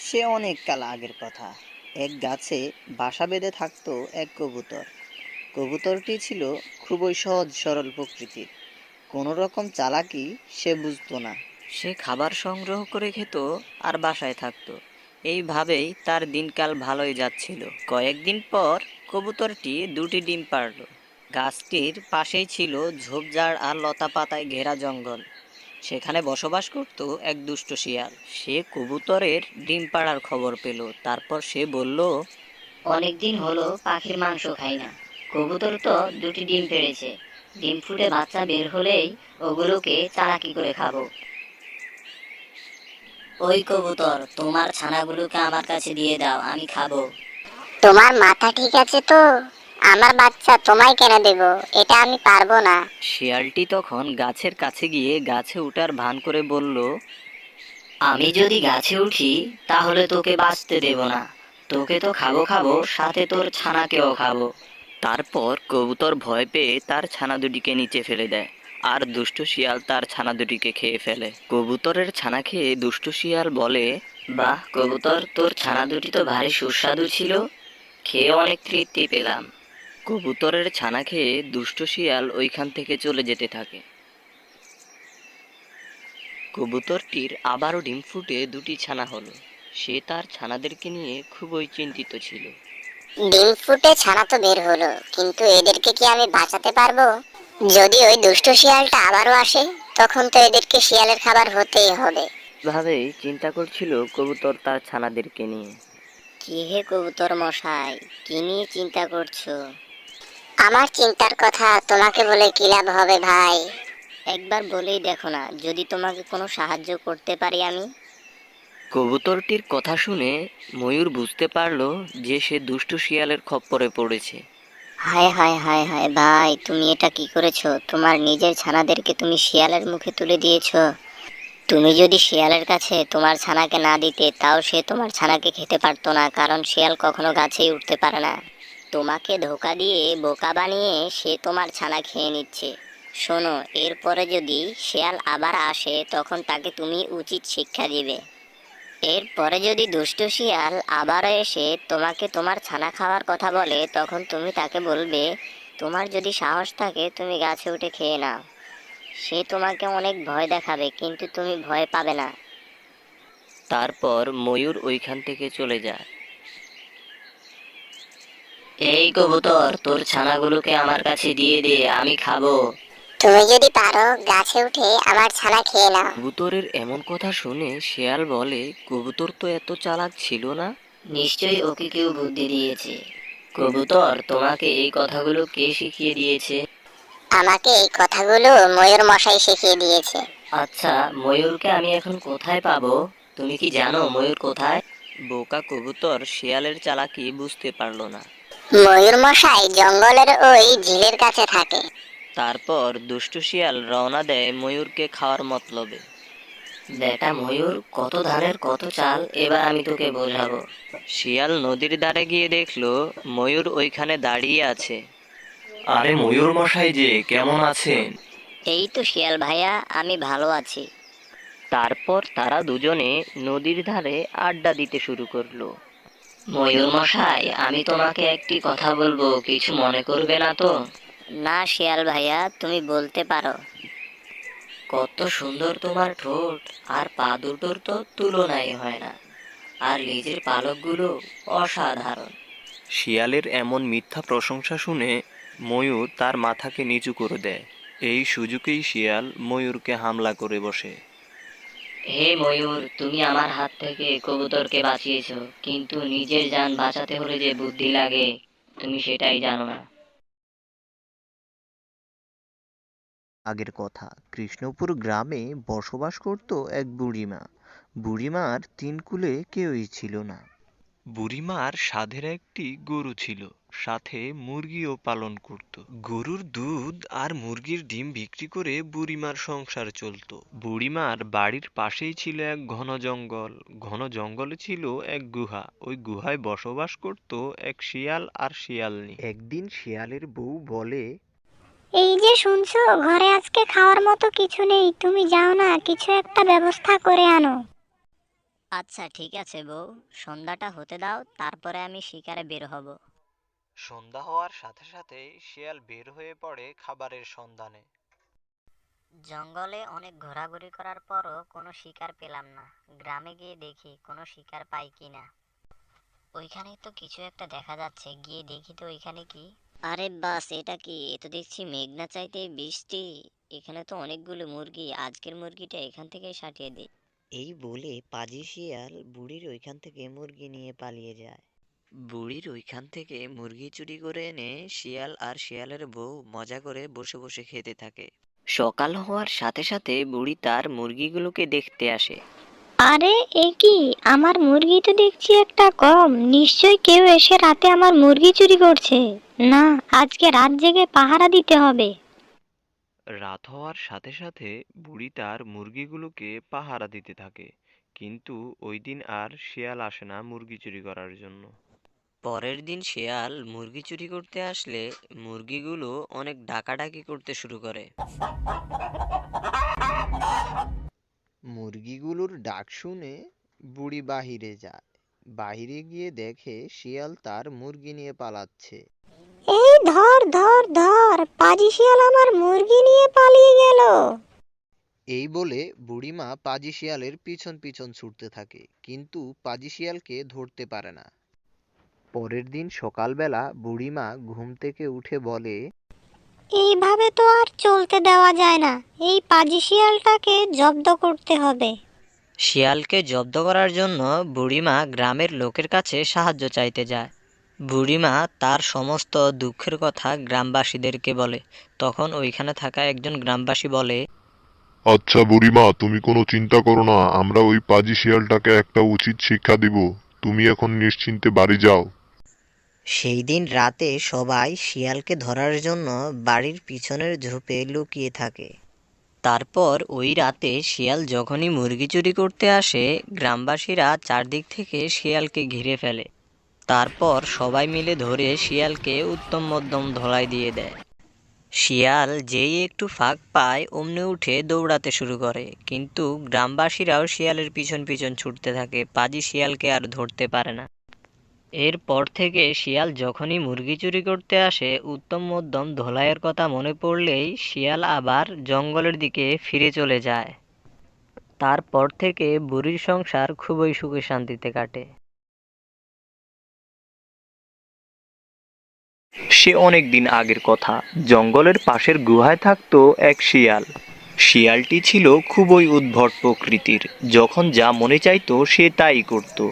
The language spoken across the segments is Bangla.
সে অনেক কাল আগের কথা। এক গাছে বাসা বেঁধে থাকতো এক কবুতর। কবুতরটি ছিল খুবই সহজ, সরল প্রকৃতির। কোনো রকম চালাকি সে বুঝতো না। সে খাবার সংগ্রহ করে খেত আর বাসায় থাকতো। এইভাবেই তার দিনকাল ভালোই যাচ্ছিল। কয়েকদিন পর কবুতরটি দুটি ডিম পারল গাছটির পাশেই ছিল ঝোপঝাড় আর লতা পাতায় ঘেরা জঙ্গল। সেখানে বসবাস করত এক দুষ্ট শিয়াল। সে কবুতরের ডিম পাড়ার খবর পেল। তারপর সে বলল অনেকদিন হলো পাখির মাংস খাই না। কবুতর তো দুটি ডিম পেড়েছে। ডিম ফুটে বাচ্চা বের হলেই ওগুলোকে চালাকি করে খাব। ওই কবুতর তোমার ছানাগুলোকে আমার কাছে দিয়ে দাও আমি খাব। তোমার মাথা ঠিক আছে তো? আমার বাচ্চা তোমায় কেন দেব? এটা আমি পারব না। শিয়ালটি তখন গাছের কাছে গিয়ে গাছে উঠার ভান করে বলল আমি যদি গাছে উঠি তাহলে তোকে বাঁচতে দেব না। তোকে তো খাব খাব সাথে তোর ছানাকেও খাব। তারপর কবুতর ভয় পেয়ে তার ছানা দুটিকে নিচে ফেলে দেয় আর দুষ্ট শিয়াল তার ছানা দুটিকে খেয়ে ফেলে। কবুতরের ছানা খেয়ে দুষ্ট শিয়াল বলে বাহ কবুতর তোর ছানা দুটি তো ভারী সুস্বাদু ছিল। খেয়ে অনেক তৃপ্তি পেলাম। কবুতরের ছানা খেয়ে দুষ্ট শিয়াল ওইখান থেকে চলে যেতে থাকে। কবুতরটির আবারও ডিম ফুটে দুটি ছানা হলো। সে তার ছানাদেরকে নিয়ে খুবই চিন্তিত ছিল। ডিম ফুটে ছানা তো বের হলো কিন্তু এদেরকে কি আমি বাঁচাতে পারব? যদি ওই দুষ্ট শিয়ালটা আবারও আসে তখন তো এদেরকে শিয়ালের খাবার হতেই হবে। ভাবেই চিন্তা করছিল কবুতর তার ছানাদেরকে নিয়ে। কি হে কবুতর মশাই কি নিয়ে চিন্তা করছ? আমার চিন্তার কথা তোমাকে বলে কি লাভ হবে ভাই? একবার বলেই দেখো না যদি তোমাকে কোনো সাহায্য করতে পারি আমি? কবুতরটির কথা শুনে ময়ূর বুঝতে পারল যে সে দুষ্ট শিয়ালের খপ্পরে পড়েছে। হায় হায় হায় হায় ভাই তুমি এটা কি করেছ? তোমার নিজের ছানাদেরকে তুমি শিয়ালের মুখে তুলে দিয়েছ। তুমি যদি শিয়ালের কাছে তোমার ছানাকে না দিতে তাও সে তোমার ছানাকে খেতে পারতো না কারণ শিয়াল কখনো গাছেই উঠতে পারে না। তোমাকে ধোকা দিয়ে বোকা বানিয়ে সে তোমার ছানা খেয়ে নিচ্ছে। শোনো, এরপরে যদি শিয়াল আবার আসে, তখন তাকে তুমি উচিত শিক্ষা দিবে। এরপরে যদি দুষ্ট শিয়াল আবারও এসে তোমাকে তোমার ছানা খাওয়ার কথা বলে, তখন তুমি তাকে বলবে, তোমার যদি সাহস থাকে, তুমি গাছে উঠে খেয়ে নাও। সে তোমাকে অনেক ভয় দেখাবে, কিন্তু তুমি ভয় পাবে না। তারপর ময়ূর ওইখান থেকে চলে যায়। এই কবুতর তোর ছানাগুলোকে আমার কাছে দিয়ে দে আমি খাব। তুমি যদি পারো গাছে উঠে আমার ছানা খেয়ে নাও। কবুতরের এমন কথা শুনে শিয়াল বলে কবুতর তো এত চালাক ছিল না? নিশ্চয়ই ওকে কেউ বুদ্ধি দিয়েছে। কবুতর তোমাকে এই কথাগুলো কে শিখিয়ে দিয়েছে? আমাকে এই কথাগুলো ময়ূর মশাই শিখিয়ে দিয়েছে। আচ্ছা ময়ূরকে আমি এখন কোথায় পাবো? তুমি কি জানো ময়ূর কোথায়? বোকা কবুতর শিয়ালের চালাকি বুঝতে পারল না। ময়ূর মশাই জঙ্গলের ওই ঝিলের কাছে থাকে। তারপর দুষ্ট শিয়াল রওনা দেয় ময়ূরকে খাওয়ার মতলবে। বেটা ময়ূর কত ধানের কত চাল এবার আমি তোকে বোঝাবো। শিয়াল নদীর ধারে গিয়ে দেখল ময়ূর ওইখানে দাঁড়িয়ে আছে। আরে ময়ূর মশাই যে কেমন আছেন? এই তো শিয়াল ভাইয়া আমি ভালো আছি। তারপর তারা দুজনে নদীর ধারে আড্ডা দিতে শুরু করল। ময়ূর মশাই আমি তোমাকে একটি কথা বলব কিছু মনে করবে না তো? না শিয়াল ভাইয়া তুমি বলতে পারো। কত সুন্দর তোমার ঠোঁট আর পা দুটোর তো তুলনাই হয় না। আর নিজের পালকগুলো অসাধারণ। শিয়ালের এমন মিথ্যা প্রশংসা শুনে ময়ূর তার মাথাকে নিচু করে দেয়। এই সুযোগেই শিয়াল ময়ূরকে হামলা করে বসে। হে ময়ূর, তুমি আমার হাত থেকে কবুতরকে বাঁচিয়েছ, কিন্তু নিজের যান বাঁচাতে হলে যে বুদ্ধি লাগে, তুমি সেটাই জানো না। আগের কথা, কৃষ্ণপুর গ্রামে বসবাস করত এক বুড়িমা। বুড়িমার তিন কুলে কেউই ছিল না। বুড়িমার সাধের একটি গরু ছিল সাথে মুরগিও পালন করত। গরুর দুধ আর মুরগির ডিম বিক্রি করে বুড়িমার সংসার চলতো। বুড়িমার বাড়ির পাশেই ছিল এক ঘন জঙ্গল। ঘন জঙ্গলে ছিল এক গুহা। ওই গুহায় বসবাস করত এক শিয়াল আর শিয়ালনি। একদিন শিয়ালের বউ বলে এই যে শুনছো ঘরে আজকে খাওয়ার মতো কিছু নেই। তুমি যাও না কিছু একটা ব্যবস্থা করে আনো। আচ্ছা ঠিক আছে বউ। সন্ধ্যাটা হতে দাও তারপরে আমি শিকারে বের হব। সন্ধ্যা হওয়ার সাথে সাথে শিয়াল বের হয়ে পড়ে খাবারের সন্ধানে। জঙ্গলে অনেক ঘোরাঘুরি করার পরও কোনো শিকার পেলাম না। গ্রামে গিয়ে দেখি কোনো শিকার পাই কিনা ওইখানেই তো কিছু একটা দেখা যাচ্ছে গিয়ে দেখি তো ওইখানে কি। আরে বাস এটা কি? এ তো দেখছি মেঘনা চাইতে বৃষ্টি। এখানে তো অনেকগুলো মুরগি আজকের মুরগিটা এখান থেকেই সাটিয়ে দিই এই বলে পাজি শিয়াল বুড়ির ওইখান থেকে মুরগি নিয়ে পালিয়ে যায়। বুড়ির ওইখান থেকে মুরগি চুরি করে এনে শিয়াল আর শিয়ালের বউ মজা করে বসে বসে খেতে থাকে। সকাল হওয়ার সাথে সাথে বুড়ি তার মুরগিগুলোকে দেখতে আসে। আরে এ কি? আমার মুরগি তো দেখছি একটা কম নিশ্চয় কেউ এসে রাতে আমার মুরগি চুরি করছে। না আজকে রাত জেগে পাহারা দিতে হবে। রাত হওয়ার সাথে সাথে বুড়ি তার মুরগিগুলোকে পাহারা দিতে থাকে। কিন্তু ওই দিন আর শিয়াল আসে না মুরগি চুরি করার জন্য। পরের দিন শিয়াল মুরগি চুরি করতে আসলে মুরগিগুলো অনেক ডাকাডাকি করতে শুরু করে। মুরগিগুলোর ডাক শুনে বুড়ি বাহিরে যায়। বাহিরে গিয়ে দেখে শিয়াল তার মুরগি নিয়ে পালাচ্ছে। এই ধর ধর ধর পাজি শিয়াল আমার মুরগি নিয়ে পালিয়ে গেল। এই বলে বুড়িমা পাজি শিয়ালের পিছন পিছন ছুটতে থাকে কিন্তু পাজি শিয়ালকে ধরতে পারে না। পরের দিন সকালবেলা বুড়িমা ঘুম থেকে উঠে বলে এইভাবে তো আর চলতে দেওয়া যায় না এই পাজি শিয়ালটাকে জব্দ করতে হবে। শিয়ালকে জব্দ করার জন্য বুড়িমা গ্রামের লোকের কাছে সাহায্য চাইতে যায়। বুড়িমা তার সমস্ত দুঃখের কথা গ্রামবাসীদেরকে বলে। তখন ওইখানে থাকা একজন গ্রামবাসী বলে আচ্ছা বুড়িমা তুমি কোনো চিন্তা করো না আমরা ওই পাজি শিয়ালটাকে একটা উচিত শিক্ষা দিব। তুমি এখন নিশ্চিন্তে বাড়ি যাও। সেই দিন রাতে সবাই শিয়ালকে ধরার জন্য বাড়ির পিছনের ঝোপে লুকিয়ে থাকে। তারপর ওই রাতে শিয়াল যখনই মুরগি চুরি করতে আসে গ্রামবাসীরা চারদিক থেকে শিয়ালকে ঘিরে ফেলে। তারপর সবাই মিলে ধরে শিয়ালকে উত্তম মধ্যম ধলাই দিয়ে দেয়। শিয়াল যেই একটু ফাঁক পায়, অমনি উঠে দৌড়াতে শুরু করে। কিন্তু গ্রামবাসীরাও শিয়ালের পিছন পিছন ছুটতে থাকে, পাজি শিয়ালকে আর ধরতে পারে না। এরপর থেকে শিয়াল যখনই মুরগি চুরি করতে আসে, উত্তম মধ্যম ধোলাইয়ের কথা মনে পড়লেই শিয়াল আবার জঙ্গলের দিকে ফিরে চলে যায়। তারপর থেকে বুড়ির সংসার খুবই সুখে শান্তিতে কাটে। সে অনেক দিন আগের কথা। জঙ্গলের পাশের গুহায় থাকতো এক শিয়াল। শিয়ালটি ছিল খুবই উদ্ভট প্রকৃতির। যখন যা মনে চাইতো সে তাই করত।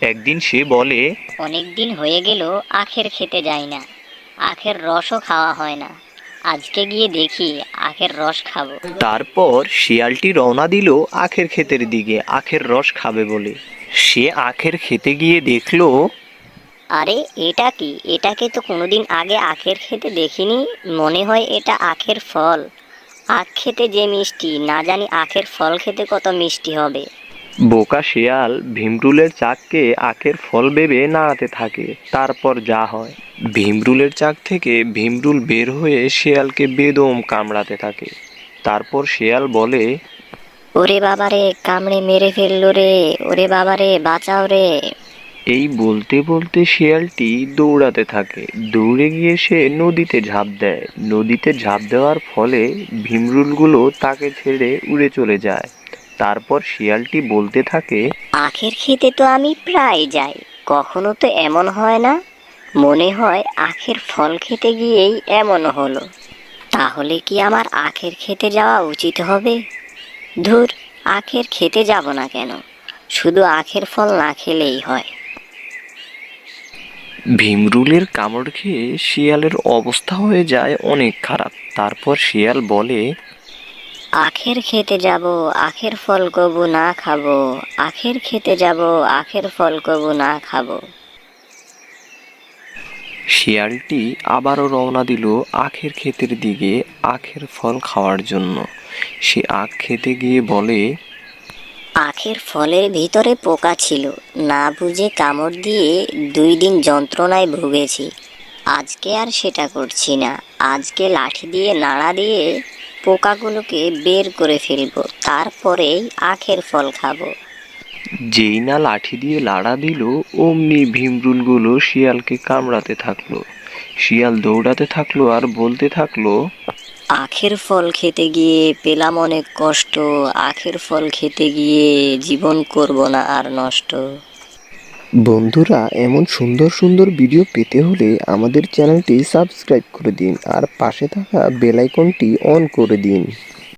একদিন সে বলে অনেক দিন হয়ে গেল আখের খেতে যাই না। আখের রসও খাওয়া হয় না। আজকে গিয়ে দেখি আখের রস খাব। তারপর শিয়ালটি রওনা দিল আখের ক্ষেতের দিকে। আখের রস খাবে বলে। সে আখের খেতে গিয়ে দেখল আরে এটা কি? এটাকে তো কোনোদিন আগে আখের খেতে দেখিনি? মনে হয় এটা আখের ফল। আখ খেতে যে মিষ্টি না জানি আখের ফল খেতে কত মিষ্টি হবে। বোকা শিয়াল ভীমরুলের চাককে আখের ফল ভেবে নাড়াতে থাকে। তারপর যা হয়। ভীমরুলের চাক থেকে ভীমরুল বের হয়ে শিয়ালকে বেদম কামড়াতে থাকে। তারপর শিয়াল বলে ওরে বাবারে কামড়ে মেরে ফেলল রে। ওরে বাবারে বাঁচাও রে। এই বলতে বলতে শিয়ালটি দৌড়াতে থাকে। দৌড়ে গিয়ে সে নদীতে ঝাঁপ দেয়। নদীতে ঝাঁপ দেওয়ার ফলে ভীমরুলগুলো তাকে ছেড়ে উড়ে চলে যায়। তারপর শিয়ালটি বলতে থাকে, আখের খেতে তো আমি প্রায় যাই। কখনো তো এমন হয় না? মনে হয় আখের ফল খেতে গিয়েই এমন হলো। তাহলে কি আমার আখের খেতে যাওয়া উচিত হবে? ধুর, আখের খেতে যাব না কেন? শুধু আখের ফল না খেলেই হয়। ভীমরুলের কামড় খেয়ে শিয়ালের অবস্থা হয়ে যায় অনেক খারাপ। তারপর শিয়াল বলে আখের খেতে যাব আখের ফল কবু না খাব। আখের খেতে যাব আখের ফল কবু না খাব। শিয়ালটি আবারও রওনা দিল আখের ক্ষেতের দিকে আখের ফল খাওয়ার জন্য। সে আখ খেতে গিয়ে বলে আখের ফলের ভিতরে পোকা ছিল। না বুঝে কামড় দিয়ে দুই দিন যন্ত্রণায় ভুগেছি। আজকে আর সেটা করছি না। আজকে লাঠি দিয়ে নাড়া দিয়ে পোকাগুলোকে বের করে ফেলব। তারপরেই আখের ফল খাব। যেই না লাঠি দিয়ে লাড়া দিল, অমনি ভীমরুলগুলো শিয়ালকে কামড়াতে থাকল। শিয়াল দৌড়াতে থাকল আর বলতে থাকল আখের ফল খেতে গিয়ে পেলাম অনেক কষ্ট, আখের ফল খেতে গিয়ে জীবন করব না আর নষ্ট। বন্ধুরা, এমন সুন্দর সুন্দর ভিডিও পেতে হলে আমাদের চ্যানেলটি সাবস্ক্রাইব করে দিন আর পাশে থাকা বেলাইকনটি অন করে দিন।